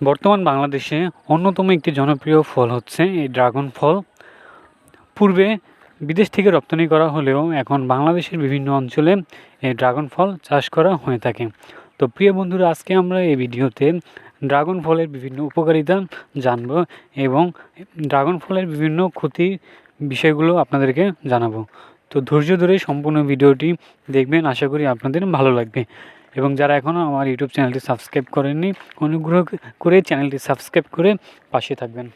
বর্তমান বাংলাদেশে অন্যতম একটি জনপ্রিয় ফল হচ্ছে এই ড্রাগন ফল। পূর্বে বিদেশ থেকে রপ্তানি করা হলেও এখন বাংলাদেশের বিভিন্ন অঞ্চলে এই ড্রাগন ফল চাষ করা হয়ে থাকে। তো প্রিয় বন্ধুরা, আজকে আমরা এই ভিডিওতে ড্রাগন ফলের বিভিন্ন উপকারিতা জানব এবং ড্রাগন ফলের বিভিন্ন ক্ষতি বিষয়গুলো আপনাদেরকে জানাব। তো ধৈর্য ধরে সম্পূর্ণ ভিডিওটি দেখবেন। আশা করি আপনাদের ভালো লাগবে। এবং যারা এখনও আমার ইউটিউব চ্যানেলটি সাবস্ক্রাইব করেননি, অনুগ্রহ করে চ্যানেলটি সাবস্ক্রাইব করে পাশে থাকবেন।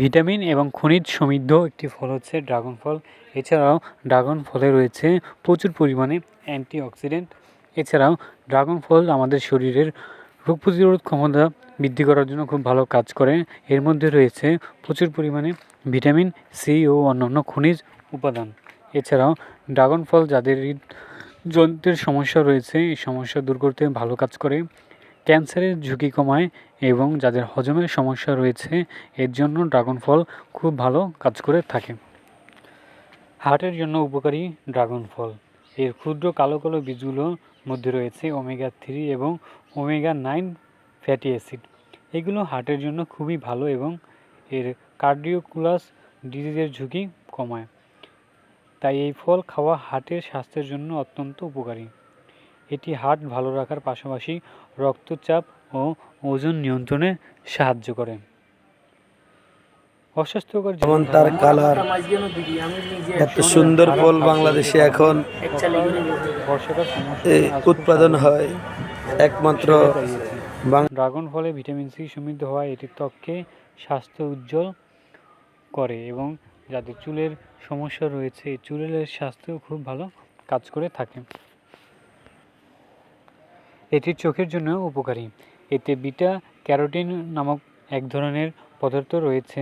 ভিটামিন এবং খনিজ সমৃদ্ধ একটি ফল হচ্ছে ড্রাগন ফল। এছাড়াও ড্রাগন ফলে রয়েছে প্রচুর পরিমাণে অ্যান্টিঅক্সিডেন্ট। এছাড়াও ড্রাগন ফল আমাদের শরীরের রোগ প্রতিরোধ ক্ষমতা বৃদ্ধি করার জন্য খুব ভালো কাজ করে। এর মধ্যে রয়েছে প্রচুর পরিমাণে ভিটামিন সি ও অন্যান্য খনিজ উপাদান। এছাড়াও ড্রাগন ফল যাদের হৃদযন্ত্রের সমস্যা রয়েছে, এই সমস্যা দূর করতে ভালো কাজ করে। ক্যান্সারের ঝুঁকি কমায় এবং যাদের হজমের সমস্যা রয়েছে, এর জন্য ড্রাগন ফল খুব ভালো কাজ করে থাকে। হার্টের জন্য উপকারী ড্রাগন ফল এর ক্ষুদ্র কালো কালো বীজগুলোর মধ্যে রয়েছে ওমেগা থ্রি এবং ওমেগা নাইন ফ্যাটি অ্যাসিড এগুলো হার্টের জন্য খুবই ভালো এবং এর কার্ডিওকুলাস ডিজিজের ঝুঁকি কমায়। তাই এই ফল খাওয়া হার্টের স্বাস্থ্যের জন্য অত্যন্ত উপকারী। এটি হার্ট ভালো রাখার পাশাপাশি রক্তচাপ ও ওজন নিয়ন্ত্রণে সাহায্য করে। অস্বাস্থ্যকর যেমন তার কালার এত সুন্দর ফল বাংলাদেশে এখন উৎপাদন হয় একমাত্র বাং- ড্রাগন ফলে ভিটামিন সি সমৃদ্ধ হওয়ায় এটি ত্বককে স্বাস্থ্য উজ্জ্বল করে এবং যাদের চুলের সমস্যা রয়েছে চুলের স্বাস্থ্য খুব ভালো কাজ করে থাকে। এটি চোখের জন্য উপকারী। এতে বিটা ক্যারোটিন নামক এক ধরনের পদার্থ রয়েছে।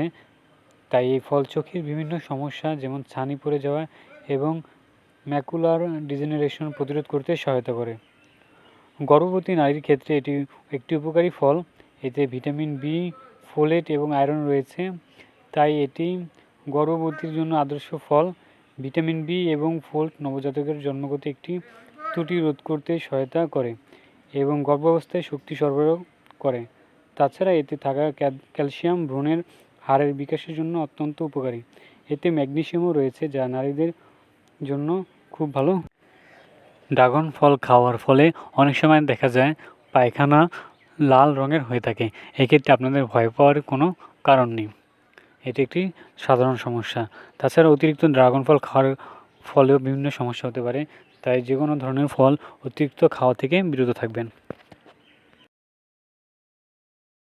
তাই এই ফল চোখের বিভিন্ন সমস্যা, যেমন ছানি পড়ে যাওয়া এবং ম্যাকুলার ডিজেনারেশন প্রতিরোধ করতে সহায়তা করে। গর্ভবতী নারীর ক্ষেত্রে এটি একটি উপকারী ফল। এতে ভিটামিন বি, ফোলেট এবং আয়রন রয়েছে। তাই এটি গর্ভবতীর জন্য আদর্শ ফল, ভিটামিন বি এবং ফোল্ট নবজাতকের জন্মগত একটি ত্রুটি রোধ করতে সহায়তা করে এবং গর্ভাবস্থায় শক্তি সরবরাহ করে। তাছাড়া এতে থাকা ক্যালসিয়াম ভ্রূণের হাড়ের বিকাশের জন্য অত্যন্ত উপকারী। এতে ম্যাগনেসিয়ামও রয়েছে, যা নারীদের জন্য খুব ভালো। ড্রাগন ফল খাওয়ার ফলে অনেক সময় দেখা যায় পায়খানা লাল রঙের হয়ে থাকে। এক্ষেত্রে আপনাদের ভয় পাওয়ার কোনো কারণ নেই। এটি একটি সাধারণ সমস্যা। তাছাড়া অতিরিক্ত ড্রাগন ফল খাওয়ার ফলেও বিভিন্ন সমস্যা হতে পারে, তাই যে কোনো ধরনের ফল অতিরিক্ত খাওয়া থেকে বিরত থাকবেন।